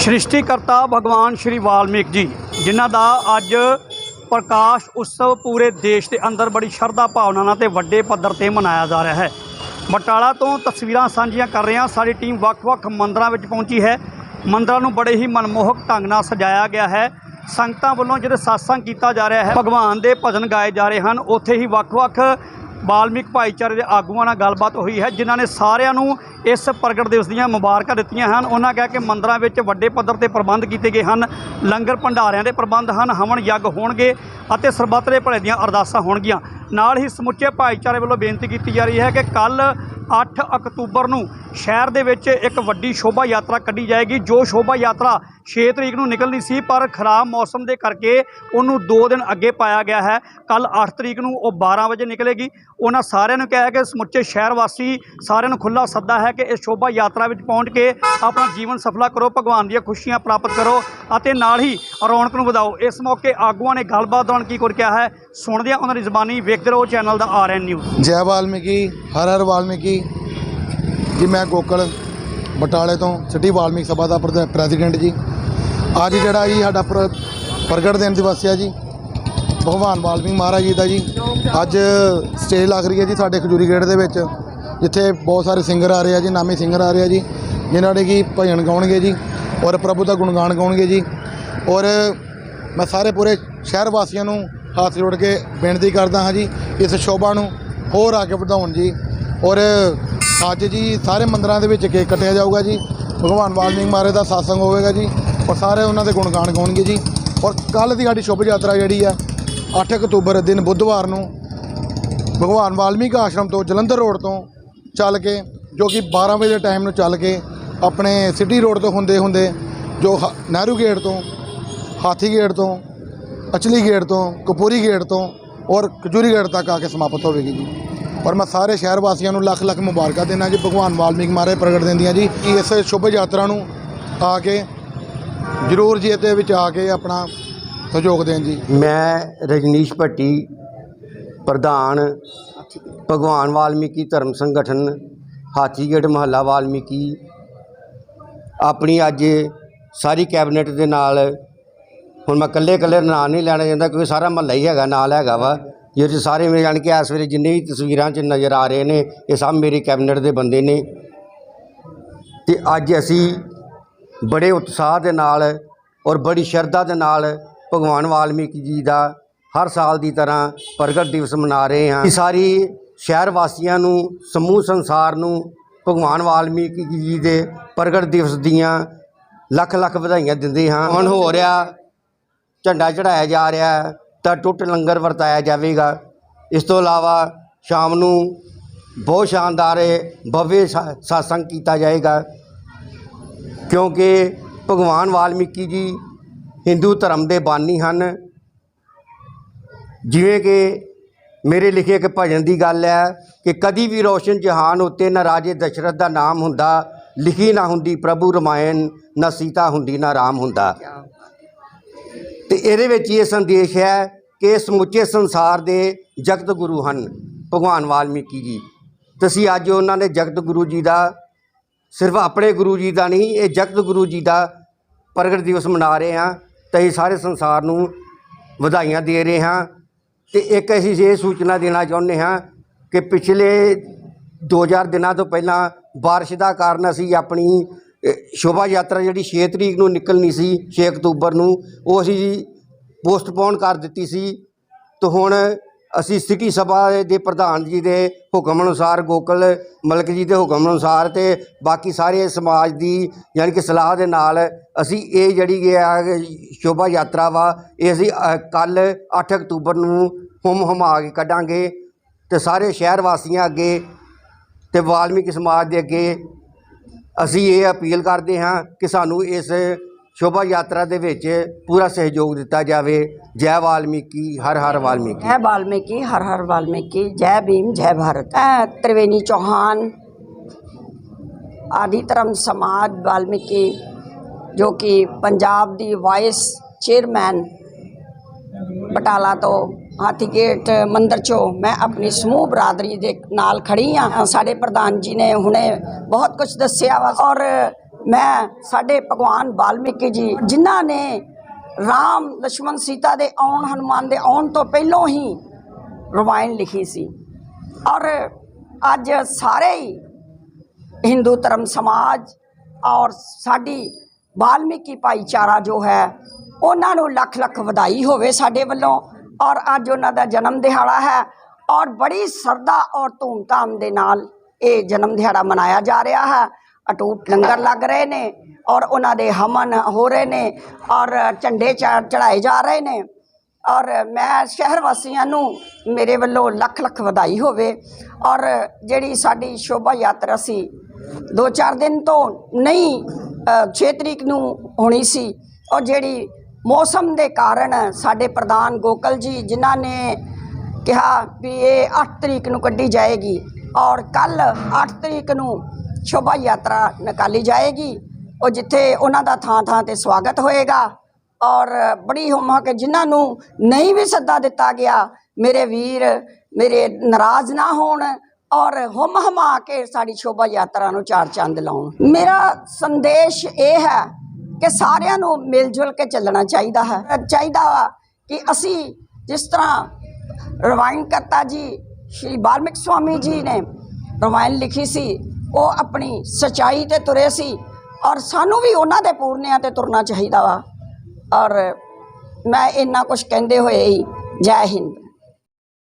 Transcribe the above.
ਸ੍ਰਿਸ਼ਟੀਕਰਤਾ ਭਗਵਾਨ ਸ਼੍ਰੀ ਵਾਲਮੀਕ ਜੀ, ਜਿਨ੍ਹਾਂ ਦਾ ਅੱਜ ਪ੍ਰਕਾਸ਼ ਉਤਸਵ ਪੂਰੇ ਦੇਸ਼ ਦੇ ਅੰਦਰ ਬੜੀ ਸ਼ਰਧਾ ਭਾਵਨਾ ਨਾਲ ਤੇ ਵੱਡੇ ਪੱਧਰ ਤੇ ਮਨਾਇਆ ਜਾ ਰਿਹਾ ਹੈ। ਬਟਾਲਾ ਤੋਂ ਤਸਵੀਰਾਂ ਸਾਂਝੀਆਂ ਕਰ ਰਹੇ ਹਾਂ। ਸਾਡੀ ਟੀਮ ਵੱਖ-ਵੱਖ ਮੰਦਰਾਂ ਵਿੱਚ ਪਹੁੰਚੀ ਹੈ। ਮੰਦਰਾਂ ਨੂੰ ਬੜੇ ਹੀ ਮਨਮੋਹਕ ਢੰਗ ਨਾਲ ਸਜਾਇਆ ਗਿਆ ਹੈ। ਸੰਗਤਾਂ ਵੱਲੋਂ ਜਿਹੜੇ satsang ਕੀਤਾ ਜਾ ਰਿਹਾ ਹੈ, ਭਗਵਾਨ ਦੇ ਭਜਨ ਗਾਏ ਜਾ ਰਹੇ ਹਨ। ਉੱਥੇ ਹੀ ਵੱਖ-ਵੱਖ ਵਾਲਮੀਕ ਭਾਈਚਾਰੇ ਦੇ ਆਗੂਆਂ ਨਾਲ ਗੱਲਬਾਤ ਹੋਈ ਹੈ, ਜਿਨ੍ਹਾਂ ਨੇ ਸਾਰਿਆਂ ਨੂੰ ਇਸ ਪ੍ਰਗਟ ਦਿਵਸ ਦੀਆਂ ਮੁਬਾਰਕਾਂ ਦਿੱਤੀਆਂ ਹਨ। ਉਹਨਾਂ ਕਹਿ ਕਿ ਮੰਦਰਾਂ ਵਿੱਚ ਵੱਡੇ ਪੱਧਰ ਤੇ ਪ੍ਰਬੰਧ ਕੀਤੇ ਗਏ ਹਨ, ਲੰਗਰ ਭੰਡਾਰਿਆਂ ਦੇ ਪ੍ਰਬੰਧ ਹਨ, ਹਵਨ ਯੱਗ ਹੋਣਗੇ ਅਤੇ ਸਰਬੱਤ ਦੇ ਭਲੇ ਦੀਆਂ ਅਰਦਾਸਾਂ ਹੋਣਗੀਆਂ। ਨਾਲ ਹੀ ਸਮੁੱਚੇ ਭਾਈਚਾਰੇ ਵੱਲੋਂ ਬੇਨਤੀ ਕੀਤੀ ਜਾ ਰਹੀ ਹੈ ਕਿ ਕੱਲ 8 ਅਕਤੂਬਰ ਨੂੰ ਸ਼ਹਿਰ ਦੇ ਵਿੱਚ ਇੱਕ ਵੱਡੀ ਸ਼ੋਭਾ ਯਾਤਰਾ ਕੱਢੀ ਜਾਏਗੀ। ਜੋ ਸ਼ੋਭਾ ਯਾਤਰਾ 6 ਤਰੀਕ ਨੂੰ ਨਿਕਲਣੀ ਸੀ, ਪਰ ਖਰਾਬ ਮੌਸਮ ਦੇ ਕਰਕੇ ਉਹਨੂੰ 2 ਦਿਨ ਅੱਗੇ ਪਾਇਆ ਗਿਆ ਹੈ। ਕੱਲ 8 ਤਰੀਕ ਨੂੰ ਉਹ 12 ਵਜੇ ਨਿਕਲੇਗੀ। ਉਹਨਾਂ ਸਾਰਿਆਂ ਨੂੰ ਕਿਹਾ ਕਿ ਸਮੁੱਚੇ ਸ਼ਹਿਰ ਵਾਸੀ ਸਾਰਿਆਂ ਨੂੰ ਖੁੱਲਾ ਸੱਦਾ ਹੈ ਕਿ ਇਸ ਸ਼ੋਭਾ ਯਾਤਰਾ ਵਿੱਚ ਪਹੁੰਚ ਕੇ ਆਪਣਾ ਜੀਵਨ ਸਫਲਾ ਕਰੋ, ਭਗਵਾਨ ਦੀਆਂ ਖੁਸ਼ੀਆਂ ਪ੍ਰਾਪਤ ਕਰੋ ਅਤੇ ਨਾਲ ਹੀ ਰੌਣਕ ਨੂੰ ਵਧਾਓ। ਇਸ ਮੌਕੇ ਆਗੂਆਂ ਨੇ ਗੱਲਬਾਤ ਦੌਰਾਨ ਕੀ ਕੁਝ ਕਿਹਾ ਹੈ ਸੁਣਦੇ ਹਾਂ ਉਹਨਾਂ ਦੀ ਜ਼ਬਾਨੀ ਵੇਖਦੇ ਰਹੋ ਚੈਨਲ ਦਾ ਆਰ ਆਰਐਨ ਨਿਊਜ਼। ਜੈ ਵਾਲਮੀਕੀ, ਹਰ ਹਰ ਵਾਲਮੀਕੀ। ਜੀ, ਮੈਂ ਗੋਕਲ ਬਟਾਲੇ ਤੋਂ ਸਿਟੀ ਵਾਲਮੀਕ ਸਭਾ ਦਾ ਪ੍ਰਧ- ਪ੍ਰੈਜ਼ੀਡੈਂਟ ਜੀ। ਅੱਜ ਜਿਹੜਾ ਜੀ ਸਾਡਾ ਪ੍ਰ- ਪ੍ਰਗਟ ਦਿਨ ਦਿਵਸ ਆ ਜੀ, ਭਗਵਾਨ ਵਾਲਮੀਕ ਮਹਾਰਾਜ ਜੀ ਦਾ ਜੀ, ਅੱਜ ਸਟੇਜ ਲੱਗ ਰਹੀ ਹੈ ਜੀ ਸਾਡੇ ਖਜੂਰੀ ਗੇਟ ਦੇ ਵਿੱਚ, ਜਿੱਥੇ ਬਹੁਤ ਸਾਰੇ ਸਿੰਗਰ ਆ ਰਹੇ ਆ ਜੀ, ਨਾਮੀ ਸਿੰਗਰ ਆ ਰਹੇ ਆ ਜੀ, ਜਿਨ੍ਹਾਂ ਨੇ ਕੀ ਭਜਨ ਗਾਉਣਗੇ ਜੀ, ਔਰ ਪ੍ਰਭੂ ਦਾ ਗੁਣਗਾਨ ਗਾਉਣਗੇ ਜੀ, ਔਰ ਮੈਂ ਸਾਰੇ ਪੂਰੇ ਸ਼ਹਿਰ ਵਾਸੀਆਂ ਨੂੰ ਹੱਥ ਜੋੜ ਕੇ ਬੇਨਤੀ ਕਰਦਾ ਹਾਂ ਜੀ, ਇਸ ਸ਼ੋਭਾ ਨੂੰ ਹੋਰ ਅੱਗੇ ਵਧਾਉਣ ਜੀ, ਔਰ ਅੱਜ ਜੀ ਸਾਰੇ ਮੰਦਰਾਂ ਦੇ ਵਿੱਚ ਕੇਕ ਕੱਟਿਆ ਜਾਊਗਾ ਜੀ, ਭਗਵਾਨ ਵਾਲਮੀਕ ਮਹਾਰਾਜ ਦਾ satsang ਹੋਵੇਗਾ ਜੀ ਔਰ ਸਾਰੇ ਉਹਨਾਂ ਦੇ ਗੁਣਗਾਨ ਗਾਉਣਗੇ ਜੀ। ਔਰ ਕੱਲ ਦੀ ਸਾਡੀ ਸ਼ੁਭ ਯਾਤਰਾ ਜਿਹੜੀ ਆ 8 ਅਕਤੂਬਰ ਦਿਨ ਬੁੱਧਵਾਰ ਨੂੰ ਭਗਵਾਨ ਵਾਲਮੀਕ ਆਸ਼ਰਮ ਤੋਂ ਜਲੰਧਰ ਰੋਡ ਤੋਂ ਚੱਲ ਕੇ, ਜੋ ਕਿ 12 ਵਜੇ ਦੇ ਟਾਈਮ ਨੂੰ ਚੱਲ ਕੇ ਆਪਣੇ ਸਿਟੀ ਰੋਡ ਤੋਂ ਹੁੰਦੇ ਹੁੰਦੇ ਜੋ ਹ- ਨਹਿਰੂ ਗੇਟ ਤੋਂ, ਹਾਥੀ ਗੇਟ ਤੋਂ, ਅਚਲੀ ਗੇਟ ਤੋਂ, ਕਪੂਰੀ ਗੇਟ ਤੋਂ ਔਰ ਕਜੂਰੀ ਗੇਟ ਤੱਕ ਆ ਕੇ ਸਮਾਪਤ ਹੋਵੇਗੀ ਜੀ। ਔਰ ਮੈਂ ਸਾਰੇ ਸ਼ਹਿਰ ਵਾਸੀਆਂ ਨੂੰ ਲੱਖ ਲੱਖ ਮੁਬਾਰਕਾਂ ਦੇਣਾ ਜੀ, ਭਗਵਾਨ ਵਾਲਮੀਕ ਮਹਾਰਾਜ ਪ੍ਰਗਟ ਦਿੰਦੀਆਂ ਜੀ, ਕਿ ਇਸ ਸ਼ੁਭ ਯਾਤਰਾ ਨੂੰ ਆ ਕੇ ਜ਼ਰੂਰ ਜੀ ਇਹਦੇ ਵਿੱਚ ਆ ਕੇ ਆਪਣਾ ਸਹਿਯੋਗ ਦੇਣ ਜੀ। ਮੈਂ ਰਜਨੀਸ਼ ਭੱਟੀ, ਪ੍ਰਧਾਨ, ਭਗਵਾਨ ਵਾਲਮੀਕੀ ਧਰਮ ਸੰਗਠਨ ਹਾਥੀਗੇਟ ਮਹੱਲਾ ਵਾਲਮੀਕੀ। ਆਪਣੀ ਅੱਜ ਸਾਰੀ ਕੈਬਨਿਟ ਦੇ ਨਾਲ, ਹੁਣ ਮੈਂ ਇਕੱਲੇ ਇਕੱਲੇ ਨਾਂ ਨਹੀਂ ਲੈਣਾ ਚਾਹੁੰਦਾ ਕਿਉਂਕਿ ਸਾਰਾ ਮਹੱਲਾ ਹੀ ਹੈਗਾ, ਨਾਲ ਹੈਗਾ ਵਾ। ਜਿਹਦੇ 'ਚ ਸਾਰੇ ਮੇਰੇ ਜਾਣੀ ਕਿ ਇਸ ਵੇਲੇ ਜਿੰਨੇ ਵੀ ਤਸਵੀਰਾਂ 'ਚ ਨਜ਼ਰ ਆ ਰਹੇ ਨੇ, ਇਹ ਸਭ ਮੇਰੀ ਕੈਬਨਿਟ ਦੇ ਬੰਦੇ ਨੇ। ਤੇ ਅੱਜ ਅਸੀਂ ਬੜੇ ਉਤਸ਼ਾਹ ਦੇ ਨਾਲ ਔਰ ਬੜੀ ਸ਼ਰਧਾ ਦੇ ਨਾਲ ਭਗਵਾਨ ਵਾਲਮੀਕੀ ਜੀ ਦਾ ਹਰ ਸਾਲ ਦੀ ਤਰ੍ਹਾਂ ਪ੍ਰਗਟ ਦਿਵਸ ਮਨਾ ਰਹੇ ਹਾਂ। ਇਹ ਸਾਰੀ ਸ਼ਹਿਰ ਵਾਸੀਆਂ ਨੂੰ, ਸਮੂਹ ਸੰਸਾਰ ਨੂੰ ਭਗਵਾਨ ਵਾਲਮੀਕੀ ਜੀ ਦੇ ਪ੍ਰਗਟ ਦਿਵਸ ਦੀਆਂ ਲੱਖ ਲੱਖ ਵਧਾਈਆਂ ਦਿੰਦੇ ਹਾਂ। ਹੁਣ ਹੋ ਰਿਹਾ ਝੰਡਾ ਚੜਾਇਆ ਜਾ ਰਿਹਾ, ਤਾਂ ਟੁੱਟ ਲੰਗਰ ਵਰਤਾਇਆ ਜਾਵੇਗਾ। ਇਸ ਤੋਂ ਇਲਾਵਾ ਸ਼ਾਮ ਨੂੰ ਬਹੁਤ ਸ਼ਾਨਦਾਰ ਭਵਯ ਸਾਸੰਗ ਕੀਤਾ ਜਾਏਗਾ। ਕਿਉਂਕਿ ਭਗਵਾਨ ਵਾਲਮੀਕੀ ਜੀ ਹਿੰਦੂ ਧਰਮ ਦੇ ਬਾਨੀ ਹਨ। ਜਿਵੇਂ ਕਿ ਮੇਰੇ ਲਿਖੇ ਇੱਕ ਭਜਨ ਦੀ ਗੱਲ ਹੈ ਕਿ ਕਦੀ ਵੀ ਰੋਸ਼ਨ ਜਹਾਨ ਉੱਤੇ ਨਾ ਰਾਜੇ ਦਸ਼ਰਥ ਦਾ ਨਾਮ ਹੁੰਦਾ, ਲਿਖੀ ਨਾ ਹੁੰਦੀ ਪ੍ਰਭੂ ਰਮਾਇਣ, ਨਾ ਸੀਤਾ ਹੁੰਦੀ, ਨਾ ਰਾਮ ਹੁੰਦਾ। ਤੇ ਇਹਦੇ ਵਿੱਚ ਇਹ ਸੰਦੇਸ਼ ਹੈ ਕਿ ਸਮੁੱਚੇ ਸੰਸਾਰ ਦੇ ਜਗਤ ਗੁਰੂ ਹਨ ਭਗਵਾਨ ਵਾਲਮੀਕੀ ਜੀ। ਤੇ ਅਸੀਂ ਅੱਜ ਉਹਨਾਂ ਦੇ ਜਗਤ ਗੁਰੂ ਜੀ ਦਾ ਸਿਰਫ ਆਪਣੇ ਗੁਰੂ ਜੀ ਦਾ ਨਹੀਂ, ਇਹ ਜਗਤ ਗੁਰੂ ਜੀ ਦਾ ਪ੍ਰਗਟ ਦਿਵਸ ਮਨਾ ਰਹੇ ਹਾਂ ਤੇ ਅਸੀਂ ਸਾਰੇ ਸੰਸਾਰ ਨੂੰ ਵਧਾਈਆਂ ਦੇ ਰਹੇ ਹਾਂ। ਤੇ ਇੱਕ ਅਸੀਂ ਇਹ ਸੂਚਨਾ ਦੇਣਾ ਚਾਹੁੰਦੇ ਹਾਂ ਕਿ ਪਿਛਲੇ 2000 ਦਿਨਾਂ ਤੋਂ ਪਹਿਲਾਂ ਬਾਰਿਸ਼ ਦਾ ਕਾਰਨ ਅਸੀਂ ਆਪਣੀ ਸ਼ੋਭਾ ਯਾਤਰਾ ਜਿਹੜੀ 6 ਤਰੀਕ ਨੂੰ ਨਿਕਲਣੀ ਸੀ 6 ਅਕਤੂਬਰ ਨੂੰ, ਉਹ ਅਸੀਂ ਪੋਸਟਪੋਨ ਕਰ ਦਿੱਤੀ ਸੀ। ਤੇ ਹੁਣ ਅਸੀਂ ਸਿਟੀ ਸਭਾ ਦੇ ਪ੍ਰਧਾਨ ਜੀ ਦੇ ਹੁਕਮ ਅਨੁਸਾਰ, ਗੋਕਲ ਮਲਕ ਜੀ ਦੇ ਹੁਕਮ ਅਨੁਸਾਰ ਤੇ ਬਾਕੀ ਸਾਰੇ ਸਮਾਜ ਦੀ ਯਾਨੀ ਕਿ ਸਲਾਹ ਦੇ ਨਾਲ ਅਸੀਂ ਇਹ ਜਿਹੜੀ ਇਹ ਆ ਸ਼ੋਭਾ ਯਾਤਰਾ ਵਾ, ਇਹ ਅਸੀਂ ਕੱਲ 8 ਅਕਤੂਬਰ ਨੂੰ ਹੁਮ ਹੁਮਾ ਕੇ ਕੱਢਾਂਗੇ ਤੇ ਸਾਰੇ ਸ਼ਹਿਰ ਵਾਸੀਆਂ ਅੱਗੇ ਤੇ ਵਾਲਮੀਕੀ ਸਮਾਜ ਦੇ ਅੱਗੇ ਅਸੀਂ ਇਹ ਅਪੀਲ ਕਰਦੇ ਹਾਂ ਕਿ ਸਾਨੂੰ ਇਸ ਸ਼ੋਭਾ ਯਾਤਰਾ ਦੇ ਵਿੱਚ ਪੂਰਾ ਸਹਿਯੋਗ ਦਿੱਤਾ ਜਾਵੇ। ਜੈ ਵਾਲਮੀਕੀ, ਹਰ ਹਰ ਵਾਲਮੀਕੀ। ਜੈ ਵਾਲਮੀਕੀ, ਹਰ ਹਰ ਵਾਲਮੀਕੀ। ਜੈ ਭੀਮ, ਜੈ ਭਾਰਤ। ਐ ਤ੍ਰਿਵੇਣੀ ਚੌਹਾਨ ਆਦਿ ਧਰਮ ਸਮਾਜ ਵਾਲਮੀਕੀ, ਜੋ ਕਿ ਪੰਜਾਬ ਦੀ ਵਾਈਸ ਚੇਅਰਮੈਨ ਬਟਾਲਾ ਤੋਂ ਹਾਥੀਗੇਟ ਮੰਦਰ ਚੋਂ ਮੈਂ ਆਪਣੀ ਸਮੂਹ ਬਰਾਦਰੀ ਦੇ ਨਾਲ ਖੜੀ ਆ। ਸਾਡੇ ਪ੍ਰਧਾਨ ਜੀ ਨੇ ਹੁਣੇ ਬਹੁਤ ਕੁਝ ਦੱਸਿਆ ਵਾ ਔਰ ਮੈਂ, ਸਾਡੇ ਭਗਵਾਨ ਬਾਲਮੀਕੀ ਜੀ, ਜਿਨ੍ਹਾਂ ਨੇ ਰਾਮ ਲక్ష్మణ ਸੀਤਾ ਦੇ ਆਉਣ, ਹਨੂਮਾਨ ਦੇ ਆਉਣ ਤੋਂ ਪਹਿਲਾਂ ਹੀ ਰਵਾਇਣ ਲਿਖੀ ਸੀ। ਔਰ ਅੱਜ ਸਾਰੇ ਹੀ ਹਿੰਦੂ ਧਰਮ ਸਮਾਜ ਔਰ ਸਾਡੀ ਬਾਲਮੀਕੀ ਭਾਈਚਾਰਾ ਜੋ ਹੈ, ਉਹਨਾਂ ਨੂੰ ਲੱਖ ਲੱਖ ਵਧਾਈ ਹੋਵੇ ਸਾਡੇ ਵੱਲੋਂ। ਔਰ ਅੱਜ ਉਹਨਾਂ ਦਾ ਜਨਮ ਦਿਹਾੜਾ ਹੈ ਔਰ ਬੜੀ ਸਰਦਾ ਔਰ ਧੂਮਧਾਮ ਦੇ ਨਾਲ ਇਹ ਜਨਮ ਦਿਹਾੜਾ ਮਨਾਇਆ ਜਾ ਰਿਹਾ ਹੈ। ਅਟੂਟ ਲੰਗਰ ਲੱਗ ਰਹੇ ਨੇ ਔਰ ਉਹਨਾਂ ਦੇ ਹਮਨ ਹੋ ਰਹੇ ਨੇ ਔਰ ਝੰਡੇ ਚਾ- ਚੜਾਏ ਜਾ ਰਹੇ ਨੇ। ਔਰ ਮੈਂ ਸ਼ਹਿਰ ਵਾਸੀਆਂ ਨੂੰ ਮੇਰੇ ਵੱਲੋਂ ਲੱਖ ਲੱਖ ਵਧਾਈ ਹੋਵੇ ਔਰ ਜਿਹੜੀ ਸਾਡੀ ਸ਼ੋਭਾ ਯਾਤਰਾ ਸੀ, ਦੋ ਚਾਰ ਦਿਨ ਤੋਂ ਨਹੀਂ 6 ਤਰੀਕ ਨੂੰ ਹੋਣੀ ਸੀ। ਔਰ ਜਿਹੜੀ ਮੌਸਮ ਦੇ ਕਾਰਨ ਸਾਡੇ ਪ੍ਰਧਾਨ ਗੋਕਲ ਜੀ ਜਿਨ੍ਹਾਂ ਨੇ ਕਿਹਾ ਵੀ ਇਹ 8 ਤਰੀਕ ਨੂੰ ਕੱਢੀ ਜਾਏਗੀ ਔਰ ਕੱਲ 8 ਤਰੀਕ ਨੂੰ ਸ਼ੋਭਾ ਯਾਤਰਾ ਨਿਕਾਲੀ ਜਾਏਗੀ ਉਹ ਜਿੱਥੇ ਉਹਨਾਂ ਦਾ ਥਾਂ ਥਾਂ ਤੇ ਸਵਾਗਤ ਹੋਏਗਾ ਔਰ ਬੜੀ ਹੁਮਾ ਕਿ ਜਿਨ੍ਹਾਂ ਨੂੰ ਨਹੀਂ ਵੀ ਸੱਦਾ ਦਿੱਤਾ ਗਿਆ, ਮੇਰੇ ਵੀਰ, ਮੇਰੇ ਨਾਰਾਜ਼ ਨਾ ਹੋਣ ਔਰ ਹੁਮ ਹਮਾ ਕੇ ਸਾਡੀ ਸ਼ੋਭਾ ਯਾਤਰਾ ਨੂੰ ਚਾਰ ਚੰਦ ਲਾਉਣ। ਮੇਰਾ ਸੰਦੇਸ਼ ਇਹ ਹੈ ਕਿ ਸਾਰਿਆਂ ਨੂੰ ਮਿਲ ਜੁਲ ਕੇ ਚੱਲਣਾ ਚਾਹੀਦਾ ਹੈ। ਚਾਹੀਦਾ ਵਾ ਕਿ ਅਸੀਂ ਜਿਸ ਤਰ੍ਹਾਂ ਰਵਾਇਣ ਕਰਤਾ ਜੀ, ਸ਼੍ਰੀ ਬਾਲਮਿਕ ਸਵਾਮੀ ਜੀ ਨੇ ਰਮਾਇਣ ਲਿਖੀ ਸੀ ਉਹ ਆਪਣੀ ਸਚਾਈ ਤੇ ਤੁਰੇ ਸੀ ਔਰ ਸਾਨੂੰ ਵੀ ਉਹਨਾਂ ਦੇ ਪੂਰਨਿਆਂ ਤੇ ਤੁਰਨਾ ਚਾਹੀਦਾ ਵਾ ਔਰ ਮੈਂ ਇੰਨਾ ਕੁਝ ਕਹਿੰਦੇ ਹੋਏ ਹੀ ਜੈ ਹਿੰਦ।